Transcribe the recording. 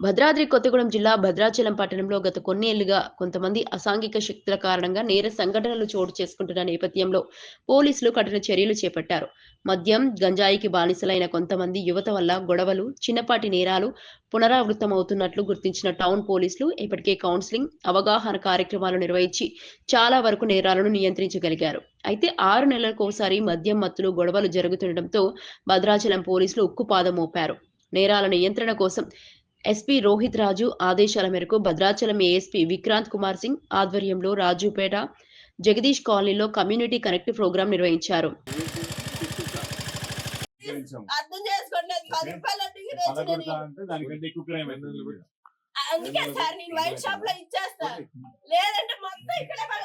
భద్రాద్రి కొత్తగూడెం జిల్లా భద్రాచలం పట్టణంలో గత కొన్నేళ్ళుగా కొంతమంది అసాంఘిక శక్తుల కారణంగా నేర సంఘటనలు చోటు చేసుకుంటున్న నేపథ్యంలో పోలీసులు కఠిన చర్యలు చేపట్టారు. మద్యం గంజాయికి బానిసలైన కొంతమంది యువత వల్ల గొడవలు చిన్నపాటి నేరాలు పునరావృతమవుతున్నట్లు గుర్తించిన టౌన్ పోలీసులు ఇప్పటికే కౌన్సిలింగ్ అవగాహన కార్యక్రమాలు నిర్వహించి చాలా వరకు నేరాలను నియంత్రించగలిగారు. అయితే ఆరు నెలలకు ఒకసారి మద్యం మత్తులు గొడవలు జరుగుతుండటంతో భద్రాచలం పోలీసులు ఉక్కుపాదం మోపారు. నేరాల నియంత్రణ కోసం ఎస్పీ రోహిత్ రాజు ఆదేశాల మేరకు భద్రాచలం ఏఎస్పీ విక్రాంత్ కుమార్ సింగ్ ఆధ్వర్యంలో రాజుపేట జగదీష్ కాలనీలో కమ్యూనిటీ కనెక్ట్ ప్రోగ్రాం నిర్వహించారు. అందుకే సార్ నేను షాప్లో ఇచ్చేస్తా. లేదంటే మొత్తం ఇక్కడే కూడా